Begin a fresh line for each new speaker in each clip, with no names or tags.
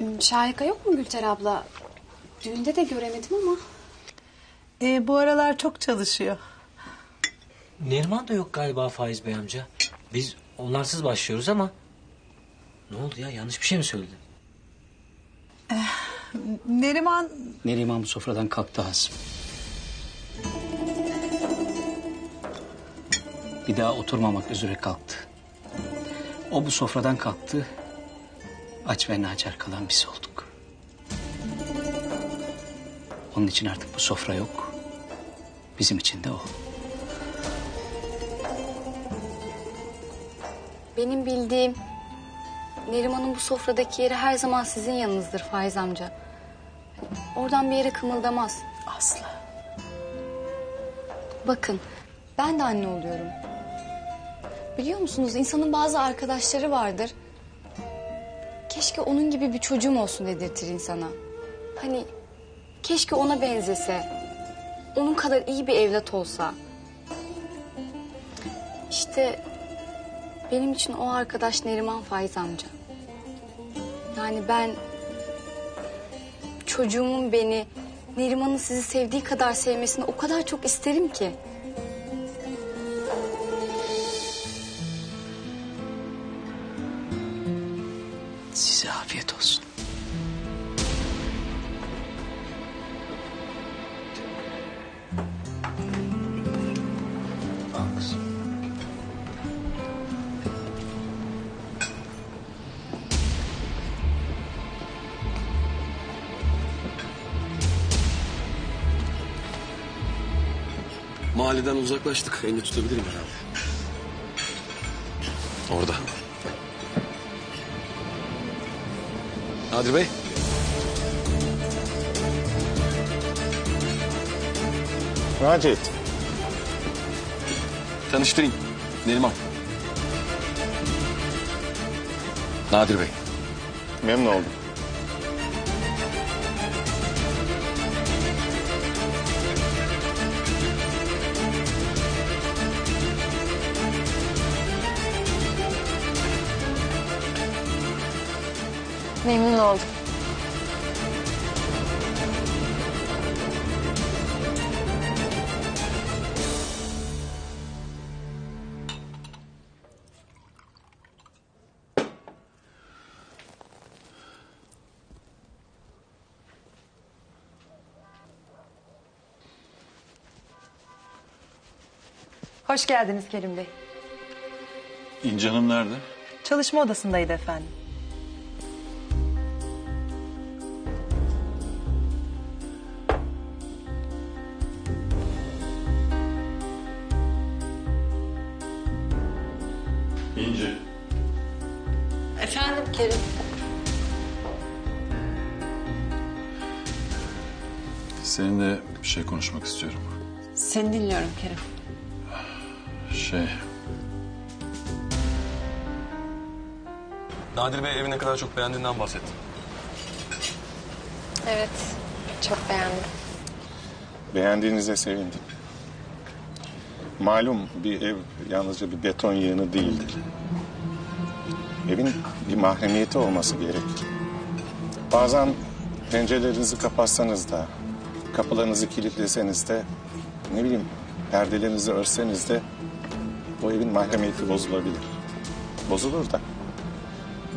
Hmm, Şahika yok mu Gülter abla? Düğünde de göremedim ama.
Ee, bu aralar çok çalışıyor.
Neriman da yok galiba Faiz Bey amca. Biz onlarsız başlıyoruz ama... Ne oldu ya yanlış bir şey mi söyledim?
Neriman
Neriman bu sofradan kalktı Hasım. Bir daha oturmamak üzere kalktı. O bu sofradan kalktı. Aç ve naçar kalan biz olduk. Onun için artık bu sofra yok. Bizim için de o.
Benim bildiğim Neriman'ın bu sofradaki yeri her zaman sizin yanınızdır Faiz amca. Oradan bir yere kımıldamaz.
asla.
Bakın ben de anne oluyorum. Biliyor musunuz insanın bazı arkadaşları vardır. Keşke onun gibi bir çocuğum olsun dedirtir insana. Hani keşke ona benzese. Onun kadar iyi bir evlat olsa. İşte benim için o arkadaş Neriman Faiz amca. Yani ben çocuğumun beni Neriman'ın sizi sevdiği kadar sevmesini o kadar çok isterim ki.
Mahalleden uzaklaştık. Elle tutabilirim herhalde. Orada. Nadir Bey.
Macit.
Tanıştırayım. Neriman. Nadir Bey.
Memnun oldum.
Memnun oldum.
Hoş geldiniz Kerim Bey.
İnci Hanım nerede?
Çalışma odasındaydı efendim.
İnci.
Efendim Kerim.
Seninle bir şey konuşmak istiyorum.
Seni dinliyorum Kerim.
Şey,
Nadir Bey evi ne kadar çok beğendiğinden bahsetti.
Evet, çok beğendim.
beğendiğinize sevindim. Malum bir ev yalnızca bir beton yığını değildir. Evin bir mahremiyeti olması gerekir. Bazen pencerelerinizi kapatsanız da, kapılarınızı kilitleseniz de, ne bileyim perdelerinizi örseniz de o evin mahremiyeti bozulabilir. Bozulur da.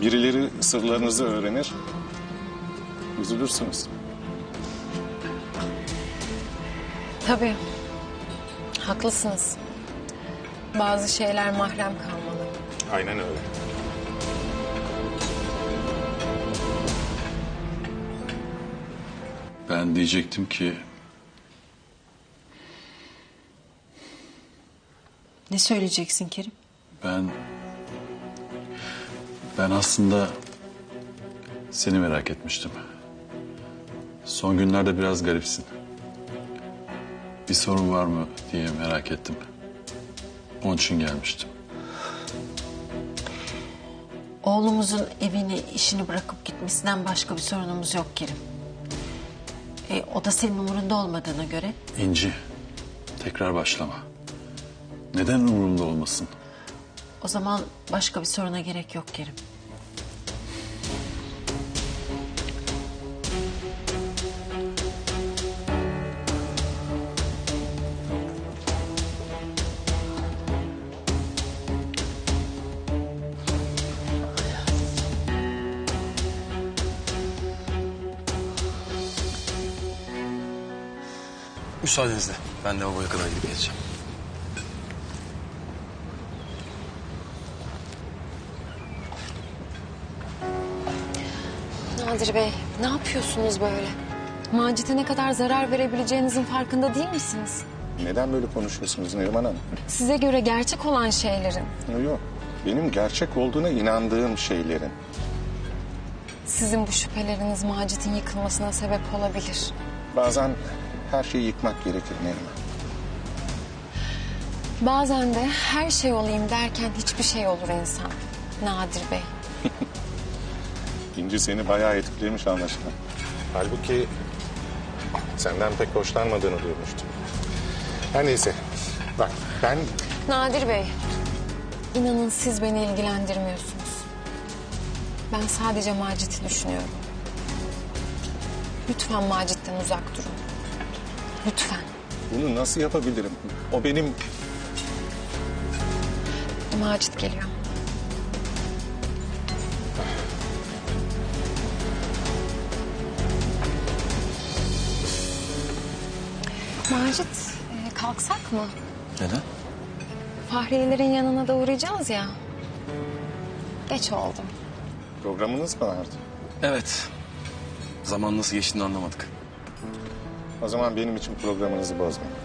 Birileri sırlarınızı öğrenir, üzülürsünüz.
Tabii. Haklısınız. Bazı şeyler mahrem kalmalı.
Aynen öyle. Ben diyecektim ki
Ne söyleyeceksin Kerim?
ben ben aslında seni merak etmiştim. Son günlerde biraz garipsin. Bir sorun var mı diye merak ettim. Onun için gelmiştim.
Oğlumuzun evini, işini bırakıp gitmesinden başka bir sorunumuz yok Kerim. E, o da senin umurunda olmadığına göre
İnci, tekrar başlama. Neden umurumda olmasın?
o zaman başka bir soruna gerek yok Kerim.
Müsaadenizle. Ben lavaboya kadar gidip geleceğim.
Nadir Bey, ne yapıyorsunuz böyle? Macit'e ne kadar zarar verebileceğinizin farkında değil misiniz?
Neden böyle konuşuyorsunuz Neriman Hanım?
Size göre gerçek olan şeylerin
Yok yok. Benim gerçek olduğuna inandığım şeylerin.
sizin bu şüpheleriniz Macit'in yıkılmasına sebep olabilir.
Bazen her şeyi yıkmak gerekir Neriman.
Bazen de her şey olayım derken hiçbir şey olur insan. Nadir Bey.
İnci seni bayağı etkilemiş anlaşılan. Halbuki senden pek hoşlanmadığını duymuştum. Her neyse. Bak ben
Nadir Bey, inanın siz beni ilgilendirmiyorsunuz. Ben sadece Macit'i düşünüyorum. Lütfen Macit'ten uzak durun. Lütfen.
bunu nasıl yapabilirim? O benim
Macit geliyor. Macit, e, kalksak mı?
Neden?
Fahriyelerin yanına da uğrayacağız ya. Geç oldu.
programınız mı vardı?
Evet. Zaman nasıl geçtiğini anlamadık.
O zaman benim için programınızı bozmayın.